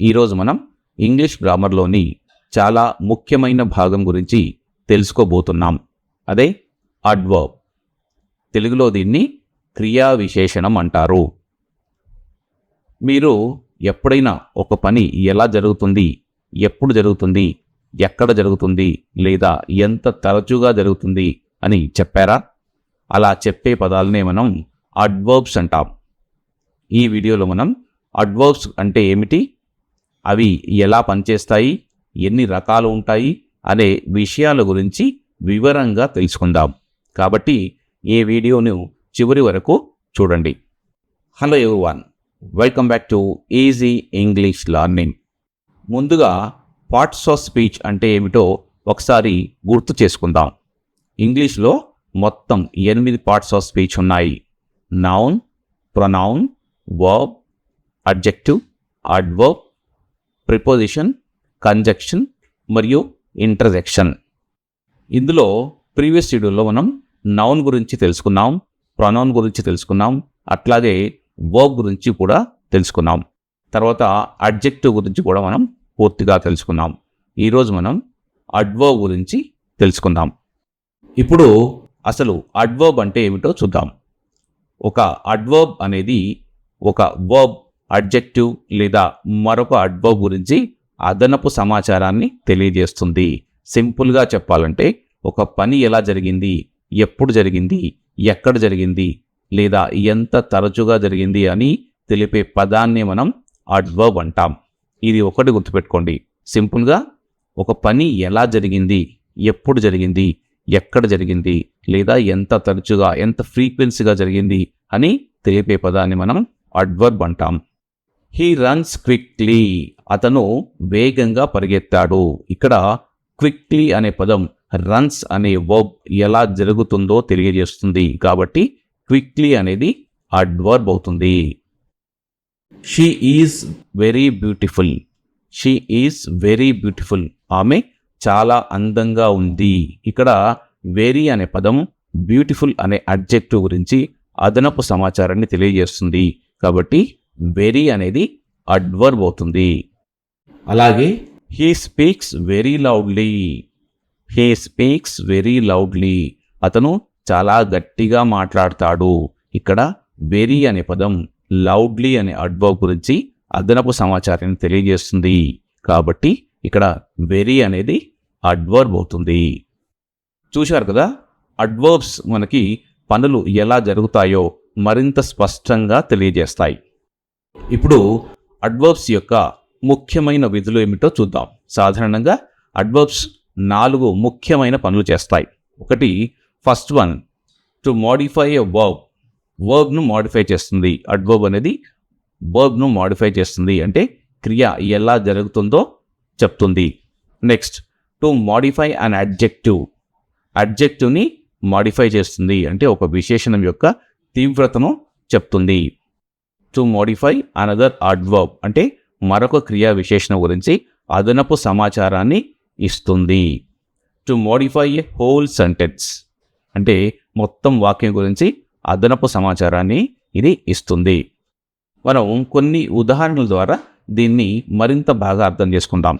ఈరోజు మనం ఇంగ్లీష్ గ్రామర్లోని చాలా ముఖ్యమైన భాగం గురించి తెలుసుకోబోతున్నాం. అదే అడ్వర్బ్ తెలుగులో దీన్ని క్రియా విశేషణం అంటారు. మీరు ఎప్పుడైనా ఒక పని ఎలా జరుగుతుంది ఎప్పుడు జరుగుతుంది ఎక్కడ జరుగుతుంది లేదా ఎంత తరచుగా జరుగుతుంది అని చెప్పారా? అలా చెప్పే పదాలనే మనం అడ్వర్బ్స్ అంటాం. ఈ వీడియోలో మనం అడ్వర్బ్స్ అంటే ఏమిటి అవి ఎలా పనిచేస్తాయి? ఎన్ని రకాలు ఉంటాయి? అనే విషయాల గురించి వివరంగా తెలుసుకుందాం. కాబట్టి ఈ వీడియోను చివరి వరకు చూడండి. Hello everyone welcome back to easy English learning ముందుగా పార్ట్స్ ఆఫ్ స్పీచ్ అంటే ఏమిటో ఒకసారి గుర్తు చేసుకుందాం. ఇంగ్లీష్లో మొత్తం ఎనిమిది పార్ట్స్ ఆఫ్ స్పీచ్ ఉన్నాయి. Noun pronoun verb adjective adverb preposition conjunction మరియు ఇంటర్జెక్షన్ ఇందులో ప్రీవియస్ షెడ్యూల్లో మనం నౌన్ గురించి తెలుసుకున్నాం ప్రొనౌన్ గురించి తెలుసుకున్నాం అట్లాగే వర్బ్ గురించి కూడా తెలుసుకున్నాం. తర్వాత అడ్జెక్టివ్ గురించి కూడా మనం పూర్తిగా తెలుసుకున్నాం. ఈరోజు మనం అడ్వర్బ్ గురించి తెలుసుకుందాం. ఇప్పుడు అసలు అడ్వర్బ్ అంటే ఏమిటో చూద్దాం. ఒక అడ్వర్బ్ అనేది ఒక వర్బ్ అడ్జెక్టివ్ లేదా మరొక అడ్వర్బ్ గురించి అదనపు సమాచారాన్ని తెలియజేస్తుంది. సింపుల్గా చెప్పాలంటే ఒక పని ఎలా జరిగింది ఎప్పుడు జరిగింది ఎక్కడ జరిగింది లేదా ఎంత తరచుగా జరిగింది అని తెలిపే పదాన్ని మనం అడ్వర్బ్ అంటాం. ఇది ఒకటి గుర్తుపెట్టుకోండి. సింపుల్గా ఒక పని ఎలా జరిగింది ఎప్పుడు జరిగింది ఎక్కడ జరిగింది లేదా ఎంత తరచుగా ఎంత ఫ్రీక్వెన్సీగా జరిగింది అని తెలిపే పదాన్ని మనం అడ్వర్బ్ అంటాం. హీ రన్స్ క్విక్లీ అతను వేగంగా పరిగెత్తాడు. ఇక్కడ క్విక్లీ అనే పదం రన్స్ అనే వర్బ్ ఎలా జరుగుతుందో తెలియజేస్తుంది. కాబట్టి క్విక్లీ అనేది అడ్వర్బ్ అవుతుంది. She is very beautiful she is very beautiful ఆమె చాలా అందంగా ఉంది. ఇక్కడ వెరీ అనే పదం బ్యూటిఫుల్ అనే అడ్జెక్టివ్ గురించి అదనపు సమాచారాన్ని తెలియజేస్తుంది. కాబట్టి వెరీ అనేది అడ్వర్బ్ అవుతుంది. అలాగే he speaks very loudly he speaks very loudly అతను చాలా గట్టిగా మాట్లాడతాడు. ఇక్కడ వెరీ అనే పదం లౌడ్లీ అనే అడ్వర్బ్ గురించి అదనపు సమాచారాన్ని తెలియజేస్తుంది. కాబట్టి ఇక్కడ వెరీ అనేది అడ్వర్బ్ అవుతుంది. చూశారు కదా అడ్వర్బ్స్ మనకి పనులు ఎలా జరుగుతాయో మరింత స్పష్టంగా తెలియజేస్తాయి. ఇప్పుడు అడ్వర్బ్స్ యొక్క ముఖ్యమైన విధులు ఏమిటో చూద్దాం. సాధారణంగా అడ్వర్బ్స్ నాలుగు ముఖ్యమైన పనులు చేస్తాయి. ఒకటి first one to modify a verb వర్బ్ను modify చేస్తుంది. అడ్వర్బ్ అనేది వర్బ్ను మోడిఫై చేస్తుంది. అంటే క్రియ ఎలా జరుగుతుందో చెప్తుంది. Next to modify an adjective అడ్జెక్టివ్ని modify చేస్తుంది. అంటే ఒక విశేషణం యొక్క తీవ్రతను చెప్తుంది. టు మోడిఫై అనదర్ అడ్వర్బ్ అంటే మరొక క్రియా విశేషణం గురించి అదనపు సమాచారాన్ని ఇస్తుంది. To modify a whole sentence అంటే మొత్తం వాక్యం గురించి అదనపు సమాచారాన్ని ఇది ఇస్తుంది. మనం కొన్ని ఉదాహరణల ద్వారా దీన్ని మరింత బాగా అర్థం చేసుకుంటాం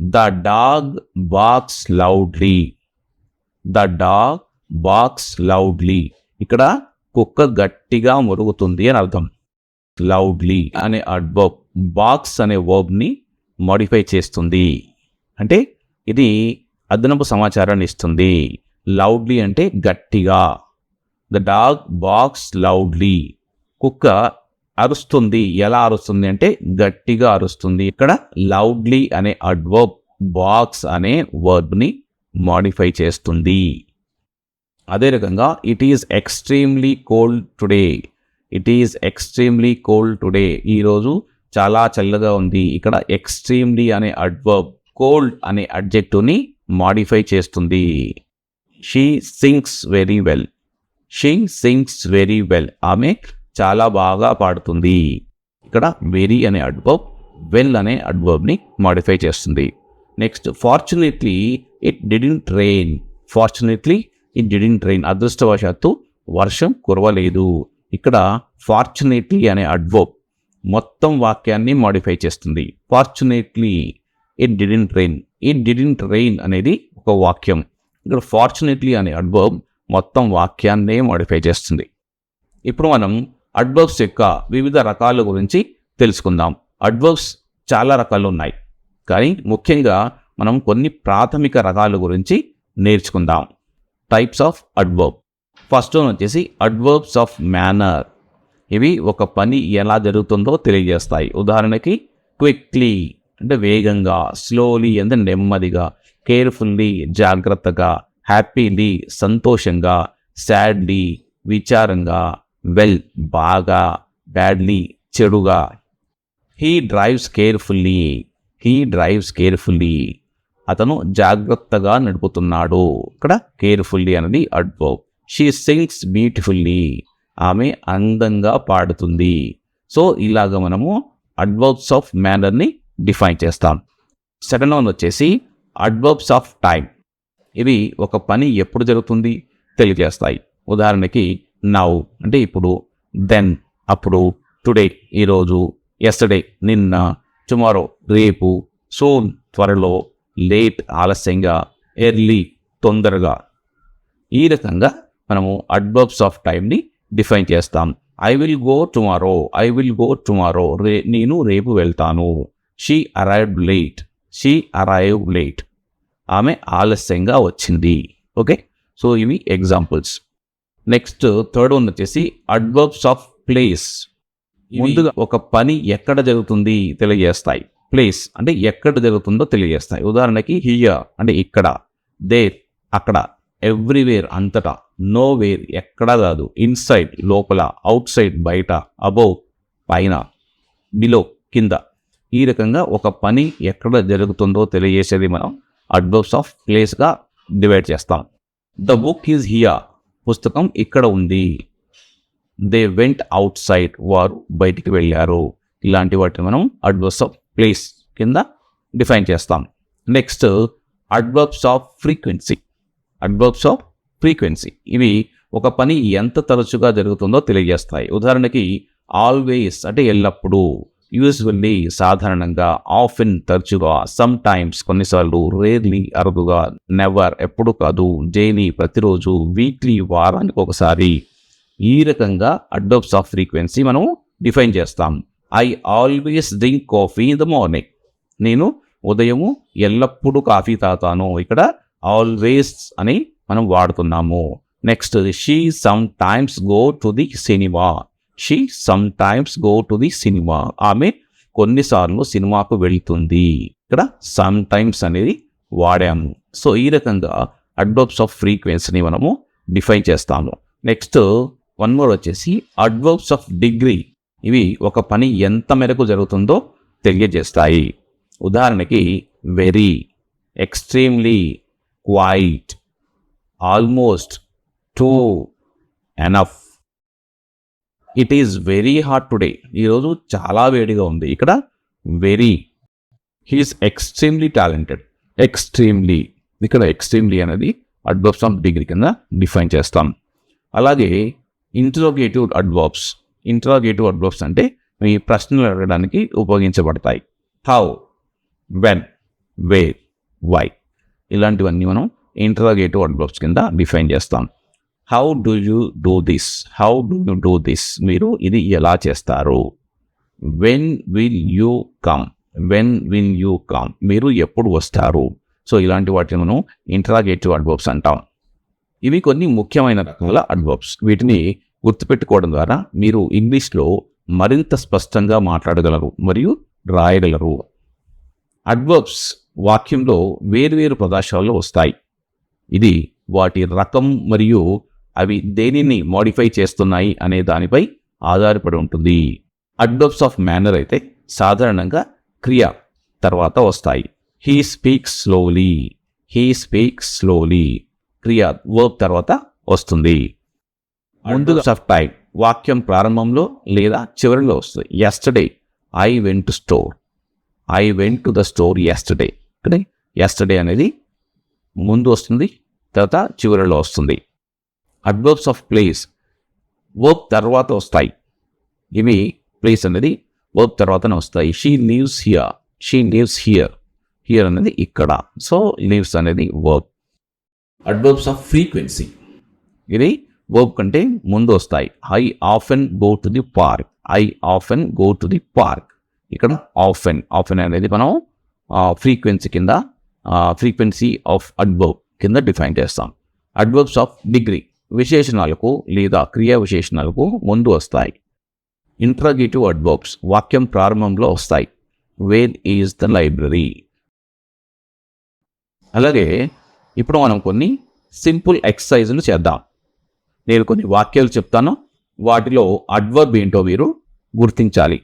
the dog barks loudly the dog barks loudly ఇక్కడ కుక్క గట్టిగా మురుగుతుంది అని అర్థం. లౌడ్లీ అనే అడ్వర్బ్ బాక్స్ అనే వర్బ్ని మాడిఫై చేస్తుంది. అంటే ఇది అదనపు సమాచారాన్ని ఇస్తుంది. లౌడ్లీ అంటే గట్టిగా. ద డాగ్ బాక్స్ లౌడ్లీ కుక్క అరుస్తుంది. ఎలా అరుస్తుంది అంటే గట్టిగా అరుస్తుంది. ఇక్కడ లౌడ్లీ అనే అడ్వర్బ్ బాక్స్ అనే వర్బ్ని మాడిఫై చేస్తుంది. అదే రకంగా it is extremely cold today it is extremely cold today ఈరోజు చాలా చల్లగా ఉంది. ఇక్కడ ఎక్స్ట్రీమ్లీ అనే అడ్వర్బ్ కోల్డ్ అనే అడ్జెక్టివ్ని మాడిఫై చేస్తుంది. She sings very well she sings very well ఆమె చాలా బాగా పాడుతుంది. ఇక్కడ వెరీ అనే అడ్వర్బ్ వెల్ అనే అడ్వర్బ్ని మాడిఫై చేస్తుంది. Next fortunately it didn't rain fortunately it didn't rain అదృష్టవశాత్తు వర్షం కురవలేదు. ఇక్కడ ఫార్చునేట్లీ అనే అడ్వర్బ్ మొత్తం వాక్యాన్ని మాడిఫై చేస్తుంది. Fortunately it didn't rain it didn't rain అనేది ఒక వాక్యం. ఇక్కడ ఫార్చునేట్లీ అనే అడ్వర్బ్ మొత్తం వాక్యాన్నే మాడిఫై చేస్తుంది. ఇప్పుడు మనం అడ్వర్బ్స్ యొక్క వివిధ రకాల గురించి తెలుసుకుందాం. అడ్వర్బ్స్ చాలా రకాలు ఉన్నాయి. కానీ ముఖ్యంగా మనం కొన్ని ప్రాథమిక రకాల గురించి నేర్చుకుందాం. Types of adverb first one వచ్చేసి అడ్వర్బ్స్ ఆఫ్ మేనర్ ఇవి ఒక పని ఎలా జరుగుతుందో తెలియజేస్తాయి. ఉదాహరణకి క్విక్లీ అంటే వేగంగా స్లోలీ అంటే నెమ్మదిగా కేర్ఫుల్లీ జాగ్రత్తగా హ్యాపీలీ సంతోషంగా సాడ్లీ విచారంగా వెల్ బాగా బ్యాడ్లీ చెడుగా. He drives carefully he drives carefully అతను జాగ్రత్తగా నడుపుతున్నాడు. ఇక్కడ కేర్ఫుల్లీ అనేది అడ్వర్బ్ షీ సింగ్స్ బ్యూటిఫుల్లీ ఆమె అందంగా పాడుతుంది. సో ఇలాగ మనము అడ్వర్బ్స్ ఆఫ్ మేనర్ని డిఫైన్ చేస్తాం. సెకండ్ వన్ వచ్చేసి అడ్వర్బ్స్ ఆఫ్ టైం ఇవి ఒక పని ఎప్పుడు జరుగుతుంది తెలియజేస్తాయి. ఉదాహరణకి నౌ అంటే ఇప్పుడు దెన్ అప్పుడు టుడే ఈరోజు ఎస్టర్డే నిన్న టుమారో రేపు సోన్ త్వరలో లేట్ ఆలస్యంగా ఎర్లీ తొందరగా. ఈ రకంగా మనము అడ్వర్బ్స్ ఆఫ్ టైంని డిఫైన్ చేస్తాం. I will go tomorrow I will go tomorrow రే నేను రేపు వెళ్తాను. She arrived late she arrive late ఆమె ఆలస్యంగా వచ్చింది. ఓకే సో ఇవి ఎగ్జాంపుల్స్ నెక్స్ట్ థర్డ్ వన్ వచ్చేసి అడ్వర్బ్స్ ఆఫ్ ప్లేస్ ముందుగా ఒక పని ఎక్కడ జరుగుతుంది తెలియజేస్తాయి. ప్లేస్ అంటే ఎక్కడ జరుగుతుందో తెలియజేస్తాయి. ఉదాహరణకి హియర్ అంటే ఇక్కడ దేర్ అక్కడ ఎవ్రీవేర్ అంతటా. నో వేర్ ఎక్కడా కాదు. ఇన్సైడ్ లోపల అవుట్ సైడ్ బయట అబౌవ్ పైన బిలో కింద. ఈ రకంగా ఒక పని ఎక్కడ జరుగుతుందో తెలియజేసేది మనం అడ్వర్బ్స్ ఆఫ్ ప్లేస్గా డివైడ్ చేస్తాం. ద బుక్ ఈజ్ హియా పుస్తకం ఇక్కడ ఉంది. They went outside. వారు బయటికి వెళ్ళారు. ఇలాంటి వాటిని మనం అడ్వర్బ్స్ ఆఫ్ ప్లేస్ కింద డిఫైన్ చేస్తాం. Next adverbs of frequency. Adverbs of frequency. ఇవి ఒక పని ఎంత తరచుగా జరుగుతుందో తెలియజేస్తాయి. ఉదాహరణకి ఆల్వేస్ అంటే ఎల్లప్పుడూ యూజువల్లీ సాధారణంగా ఆఫెన్ తరచుగా సమ్ టైమ్స్ కొన్నిసార్లు రేర్లీ అరుదుగా నెవర్ ఎప్పుడు కాదు డైలీ ప్రతిరోజు వీక్లీ వారానికి ఒకసారి ఈ రకంగా అడ్డోప్స్ ఆఫ్ ఫ్రీక్వెన్సీ మనం డిఫైన్ చేస్తాం. I always drink coffee in the morning నేను ఉదయము ఎల్లప్పుడూ కాఫీ తాగుతాను. ఇక్కడ ఆల్వేస్ అని మనం వాడుతున్నాము. Next she sometimes go to the cinema she sometimes go to the cinema ఆమె కొన్నిసార్లు సినిమాకు వెళుతుంది. ఇక్కడ సమ్ టైమ్స్ అనేది వాడాము. సో ఈ రకంగా అడ్వర్బ్స్ ఆఫ్ ఫ్రీక్వెన్సీని మనము డిఫైన్ చేస్తాము. నెక్స్ట్ వన్ మోర్ వచ్చేసి అడ్వర్బ్స్ ఆఫ్ డిగ్రీ ఇవి ఒక పని ఎంత మేరకు జరుగుతుందో తెలియజేస్తాయి. ఉదాహరణకి very extremely quite almost too enough. It is very hot today ఈరోజు చాలా వేడిగా ఉంది. ఇక్కడ very he is extremely talented extremely ఇక్కడ ఎక్స్ట్రీమ్లీ అనేది అడ్వర్బ్స్ ఆఫ్ డిగ్రీ కింద డిఫైన్ చేస్తాం. అలాగే ఇంట్రోగేటివ్ అడ్వర్బ్స్ ఇంట్రోగేటివ్ అడ్వర్బ్స్ అంటే మీ ప్రశ్నలు అడగడానికి ఉపయోగించబడతాయి. హౌ వెన్ వేర్ వై ఇలాంటివన్నీ మనం ఇంట్రాగేటివ్ అడ్వర్బ్స్ కింద డిఫైన్ చేస్తాం how do you do this how do you do this మీరు ఇది ఎలా చేస్తారు? When will you come when will you come మీరు ఎప్పుడు వస్తారు? సో ఇలాంటి వాటిని మనం ఇంట్రాగేటివ్ అడ్వర్బ్స్ అంటాం. ఇవి కొన్ని ముఖ్యమైన రకాల అడ్వర్బ్స్ వీటిని గుర్తుపెట్టుకోవడం ద్వారా మీరు ఇంగ్లీష్లో మరింత స్పష్టంగా మాట్లాడగలరు మరియు రాయగలరు. అడ్వర్బ్స్ వాక్యంలో వేరువేరు ప్రదేశాల్లో వస్తాయి. ఇది వాటి రకం మరియు అవి దేనిని మోడిఫై చేస్తున్నాయి అనే దానిపై ఆధారపడి ఉంటుంది. అడ్డోప్స్ ఆఫ్ మేనర్ అయితే సాధారణంగా క్రియ తర్వాత వస్తాయి. He speaks slowly he speaks slowly క్రియ వర్క్ తర్వాత వస్తుంది. అడ్డోప్స్ ఆఫ్ టైం వాక్యం ప్రారంభంలో లేదా చివరిలో వస్తుంది. Yesterday I went to store I went to the store yesterday yesterday అనేది ముందు వస్తుంది తర్వాత చివరిలో వస్తుంది. అడ్వర్బ్స్ ఆఫ్ ప్లేస్ వర్క్ తర్వాత వస్తాయి. ఇవి ప్లేస్ అనేది వర్బ్ తర్వాతనే వస్తాయి. She lives here she lives here here అనేది ఇక్కడ. సో లీవ్స్ అనేది వర్బ్ అడ్వర్బ్స్ ఆఫ్ ఫ్రీక్వెన్సీ ఇది వర్బ్ కంటే ముందు వస్తాయి. I often go to the park I often go to the park ఇక్కడ ఆఫెన్ ఆఫెన్ అనేది మనం ఫ్రీక్వెన్సీ కింద ఫ్రీక్వెన్సీ ఆఫ్ అడ్వర్బ్ కింద డిఫైన్ చేస్తాం. అడ్వర్బ్స్ ఆఫ్ డిగ్రీ విశేషణాలకు లేదా క్రియా విశేషణాలకు ముందు వస్తాయి. ఇంట్రాగేటివ్ అడ్వర్బ్స్ వాక్యం ప్రారంభంలో వస్తాయి. వేర్ ఈజ్ ద లైబ్రరీ అలాగే ఇప్పుడు మనం కొన్ని సింపుల్ ఎక్సర్సైజులు చేద్దాం. నేను కొన్ని వాక్యాలు చెప్తాను. వాటిలో అడ్వర్బ్ ఏంటో మీరు గుర్తించాలి.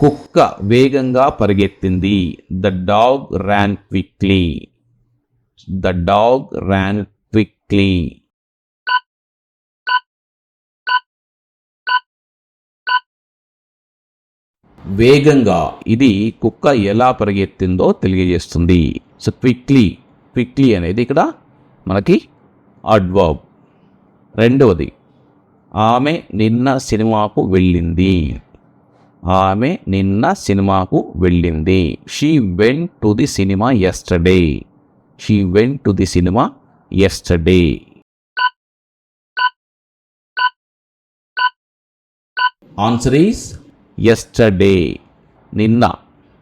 కుక్క వేగంగా పరిగెత్తింది. The dog ran quickly the dog ran quickly వేగంగా ఇది కుక్క ఎలా పరిగెత్తిందో తెలియజేస్తుంది. సో క్విక్లీ క్విక్లీ అనేది ఇక్కడ మనకి అడ్వర్బ్ రెండవది ఆమె నిన్న సినిమాకు వెళ్ళింది. ఆమె నిన్న సినిమాకు వెళ్ళింది. She went to the cinema yesterday she went to the cinema yesterday answer is yesterday నిన్న.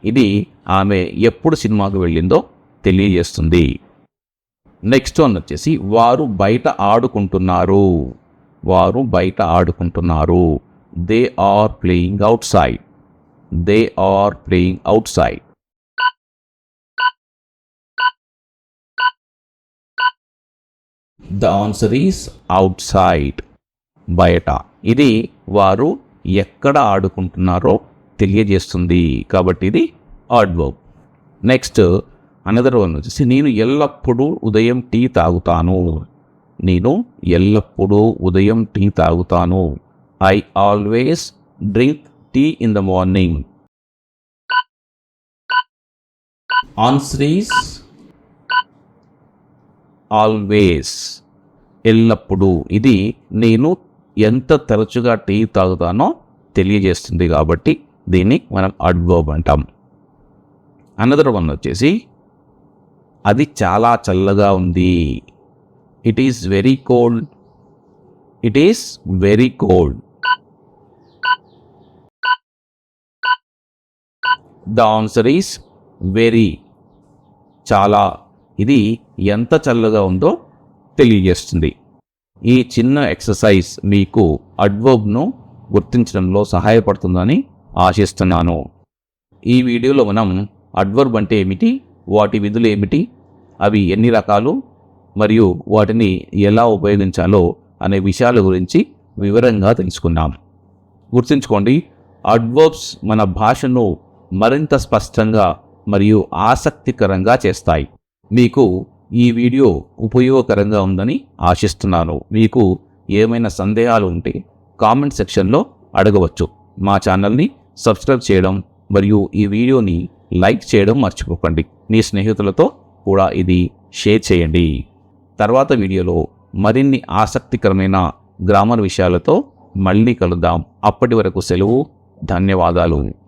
ఇది ఆమె ఎప్పుడు సినిమాకు వెళ్ళిందో తెలియజేస్తుంది. నెక్స్ట్ వన్ వచ్చేసి వారు బయట ఆడుకుంటున్నారు. వారు బయట ఆడుకుంటున్నారు. They are playing outside they are playing outside the answer is outside బయట. ఇది వారు ఎక్కడ ఆడుకుంటున్నారో తెలియజేస్తుంది. కాబట్టి ఇది ఆడ్వర్బ్ నెక్స్ట్ అనదర్ వన్ వచ్చేసి నేను ఎల్లప్పుడూ ఉదయం టీ తాగుతాను. నేను ఎల్లప్పుడూ ఉదయం టీ తాగుతాను. I always drink tea in the morning answer is always ఎల్లప్పుడూ. ఇది నేను ఎంత తరచుగా టీ తాగుతానో తెలియజేస్తుంది కాబట్టి దీన్ని మనం అడ్వర్బ్ అంటాం. అనదర్ వన్ వచ్చేసి అది చాలా చల్లగా ఉంది. It is very cold it is very cold the answer is very. చాలా ఇది ఎంత చల్లగా ఉందో తెలియజేస్తుంది. ఈ చిన్న ఎక్సర్సైజ్ మీకు అడ్వర్బ్ను గుర్తించడంలో సహాయపడుతుందని ఆశిస్తున్నాను. ఈ వీడియోలో మనం అడ్వర్బ్ అంటే ఏమిటి వాటి విధులు ఏమిటి అవి ఎన్ని రకాలు మరియు వాటిని ఎలా ఉపయోగించాలో అనే విషయాల గురించి వివరంగా తెలుసుకున్నాం. గుర్తుంచుకోండి అడ్వర్బ్స్ మన భాషను మరింత స్పష్టంగా మరియు ఆసక్తికరంగా చేస్తాయి. మీకు ఈ వీడియో ఉపయోగకరంగా ఉందని ఆశిస్తున్నాను. మీకు ఏమైనా సందేహాలు ఉంటే కామెంట్ సెక్షన్లో అడగవచ్చు. మా ఛానల్ని సబ్స్క్రైబ్ చేయడం మరియు ఈ వీడియోని లైక్ చేయడం మర్చిపోకండి. మీ స్నేహితులతో కూడా ఇది షేర్ చేయండి. తర్వాత వీడియోలో మరిన్ని ఆసక్తికరమైన గ్రామర్ విషయాలతో మళ్ళీ కలుద్దాం. అప్పటి వరకు సెలవు. ధన్యవాదాలు.